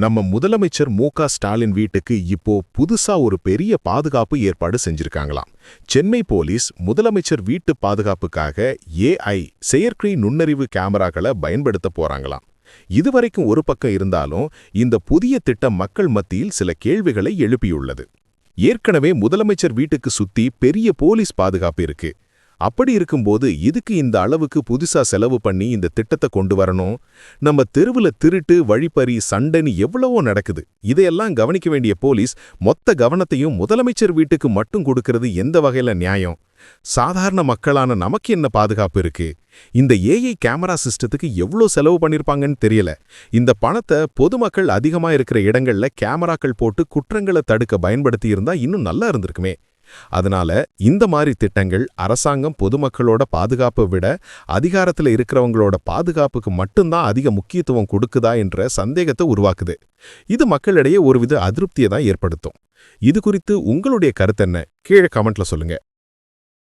நம்ம முதலமைச்சர் மு க ஸ்டாலின் வீட்டுக்கு இப்போ புதுசா ஒரு பெரிய பாதுகாப்பு ஏற்பாடு செஞ்சிருக்காங்களாம். சென்னை போலீஸ் முதலமைச்சர் வீட்டு பாதுகாப்புக்காக ஏஐ செயற்கை நுண்ணறிவு கேமராக்களை பயன்படுத்த போறாங்களாம். இதுவரைக்கும் ஒரு பக்கம் இருந்தாலும் இந்த புதிய திட்டம் மக்கள் மத்தியில் சில கேள்விகளை எழுப்பியுள்ளது. ஏற்கனவே முதலமைச்சர் வீட்டுக்கு சுத்தி பெரிய போலீஸ் பாதுகாப்பு இருக்கு. அப்படி இருக்கும்போது இதுக்கு இந்த அளவுக்கு புதுசா செலவு பண்ணி இந்த திட்டத்தை கொண்டு வரணும்? நம்ம தெருவுல திருட்டு வழிப்பறி சண்டைன்னு எவ்வளவோ நடக்குது. இதையெல்லாம் கவனிக்க வேண்டிய போலீஸ் மொத்த கவனத்தையும் முதலமைச்சர் வீட்டுக்கு மட்டும் கொடுக்கறது எந்த வகையில நியாயம்? சாதாரண மக்களான நமக்கு என்ன பாதுகாப்பு இருக்கு? இந்த ஏஐ கேமரா சிஸ்டத்துக்கு எவ்வளோ செலவு பண்ணிருப்பாங்கன்னு தெரியல. இந்த பணத்தை பொதுமக்கள் அதிகமா இருக்கிற இடங்கள்ல கேமராக்கள் போட்டு குற்றங்களை தடுக்க பயன்படுத்தி இருந்தா இன்னும் நல்லா இருந்திருக்குமே. அதனால இந்த மாதிரி திட்டங்கள் அரசாங்கம் பொதுமக்களோட பாதுகாப்பை விட அதிகாரத்துல இருக்கிறவங்களோட பாதுகாப்புக்கு மட்டும்தான் அதிக முக்கியத்துவம் கொடுக்குதா என்ற சந்தேகத்தை உருவாக்குது. இது மக்களிடையே ஒருவித அதிருப்தியை தான் ஏற்படுத்தும். இது குறித்து உங்களுடைய கருத்து என்ன? கீழே கமெண்ட்ல சொல்லுங்க.